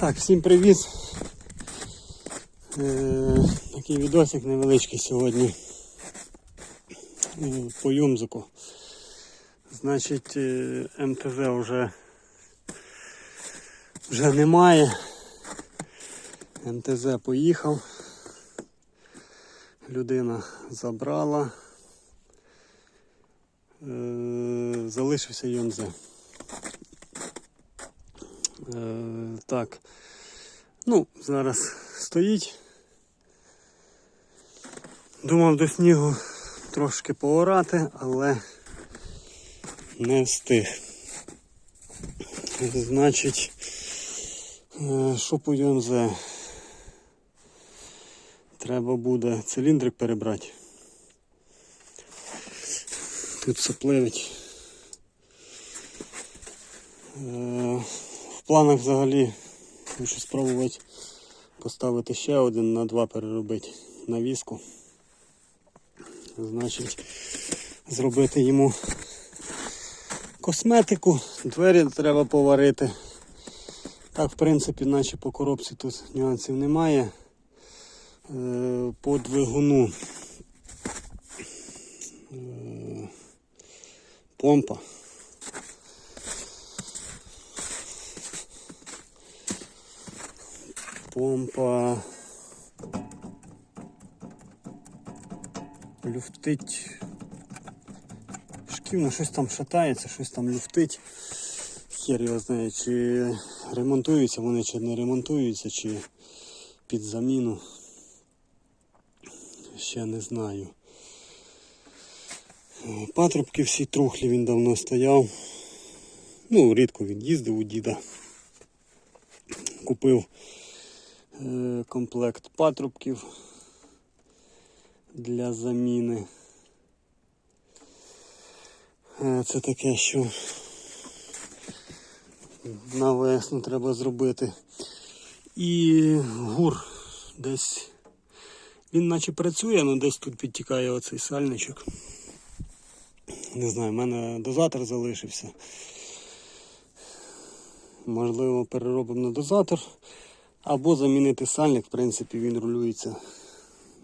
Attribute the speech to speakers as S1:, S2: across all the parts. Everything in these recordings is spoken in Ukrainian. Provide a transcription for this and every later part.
S1: Так, всім привіт. Е, такий відосик невеличкий сьогодні е, по Юмзику. Значить, е, МТЗ вже, вже немає. МТЗ поїхав. Людина забрала. Залишився ЮМЗ. Е, так. Ну, зараз стоїть. Думав до снігу трошки поорати, але не встиг. Значить, е, що по ЮМЗ? Треба буде циліндрик перебрати. Тут сопливить. Планах взагалі хочу спробувати поставити ще один на два переробити навіску. Значить, зробити йому косметику, двері треба поварити. Так, в принципі, наче по коробці тут нюансів немає. Е, По двигуну е, помпа. Помпа люфтить. Шківно щось там шатається, щось там люфтить. Хер його знає, чи ремонтуються вони, чи не ремонтуються, чи під заміну. Ще не знаю. Патрубки всі трухлі, він давно стояв. Ну, рідко він їздив у діда. Купив комплект патрубків для заміни. Е, Це таке, що на весну треба зробити. І гур десь він наче працює, але десь тут підтікає оцей сальничок. Не знаю, в мене дозатор залишився. Можливо, переробимо на дозатор. Або замінити сальник, в принципі, він рулюється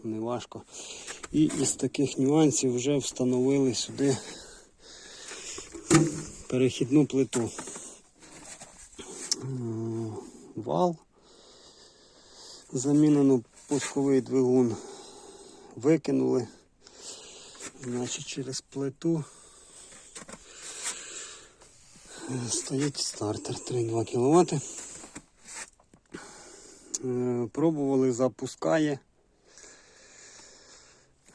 S1: неважко. І із таких нюансів вже встановили сюди перехідну плиту. Е, Вал. Замінено пусковий двигун. Викинули. Значить, через плиту стоїть стартер 3,2 кВт. Е, Пробували, запускає.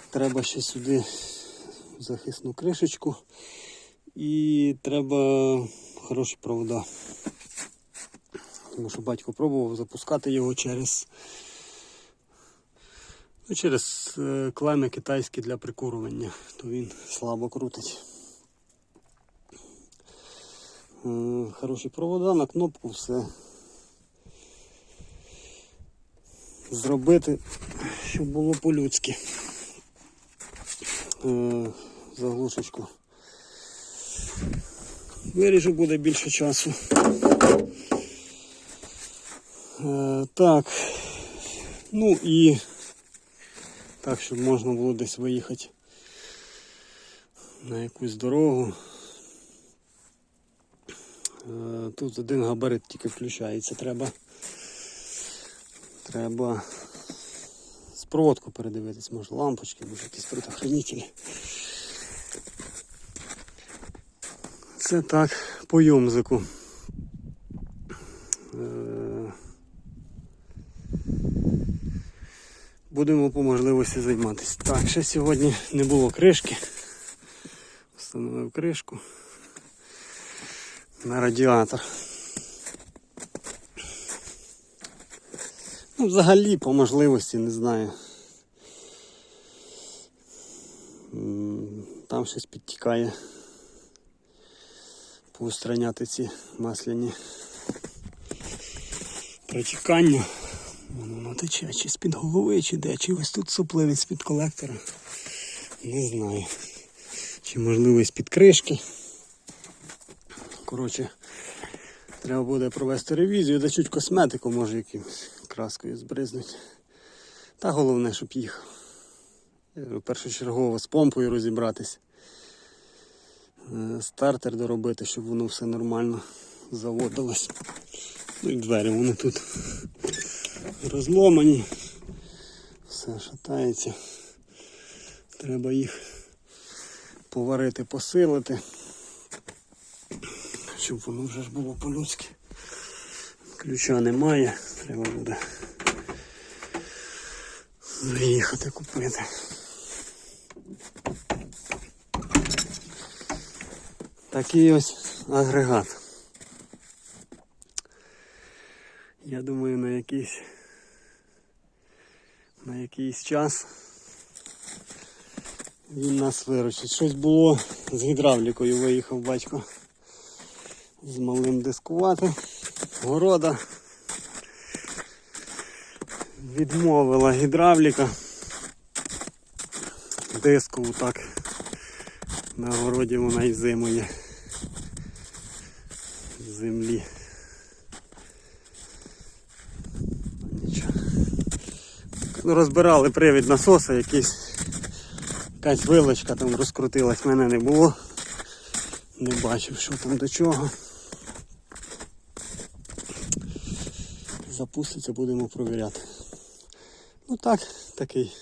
S1: Треба ще сюди захисну кришечку і треба хороші провода. Тому що батько пробував запускати його через ну, через е, клеми китайські для прикурювання, то він слабо крутить. Е, Хороші провода на кнопку все. Зробити, щоб було по-людськи. Е, Заглушечку. Виріжу буде більше часу. Е, Так. Ну і так, щоб можна було десь виїхати на якусь дорогу. Е, Тут один габарит тільки включається. Треба. Треба з проводку передивитись, може лампочки, може якісь предохранителі. Це так по юмзику. Е, Будемо по можливості займатися. Так, ще сьогодні не було кришки. Встановив кришку на радіатор. Ну, взагалі, по можливості, не знаю. Там щось підтікає. Поустраняти ці масляні протікання. Воно тече чи з-під голови, чи де, чи ось тут сопливість з-під колектора. Не знаю. Чи можливо з-під кришки. Коротше, треба буде провести ревізію, да чуть косметику, може якимось краскою збризнуть. Та головне, щоб їхав. Я говорю, Першочергово з помпою розібратись. Е, Стартер доробити, щоб воно все нормально заводилось. Ну і двері вони тут розломані. Все шатається. Треба їх поварити, посилити. Щоб воно вже ж було по-людськи. Ключа немає, треба буде виїхати купити. Такий ось агрегат. Я думаю, на якийсь на якийсь час він нас виручить. Щось було з гідравлікою, виїхав батько з малим дискувати. Города відмовила гідравліка. Дискову так. На городі вона і зимує. Землі. Нічого. Ну, розбирали привід насоса, якийсь якась вилочка там розкрутилась, мене не було. Не бачив, що там до чого. Запуститься, будемо провіряти. Ну так, такий,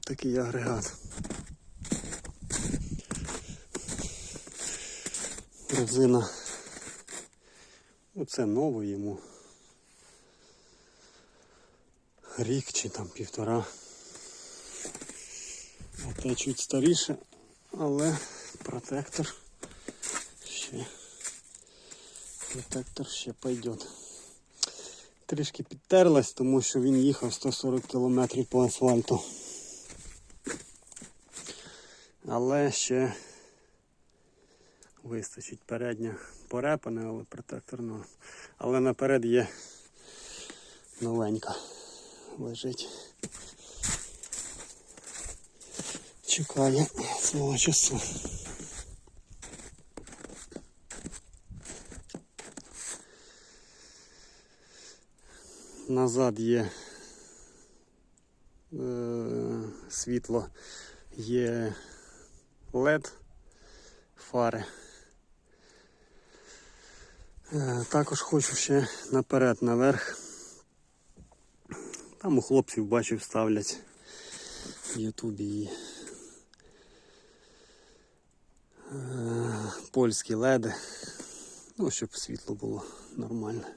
S1: такий агрегат. Резина. Оце ново йому. Рік чи там півтора. А те чуть старіше, але протектор ще протектор ще пойдет. Трішки підтерлась, тому що він їхав 140 км по асфальту. Але ще вистачить передня порепане, але протектор норм. Але наперед є новенька лежить. Чекає свого часу. Назад є е, світло, є LED фари. Е, також хочу ще наперед наверх. Там у хлопців бачив ставлять в Ютубі і е, польські леди. Ну, щоб світло було нормальне.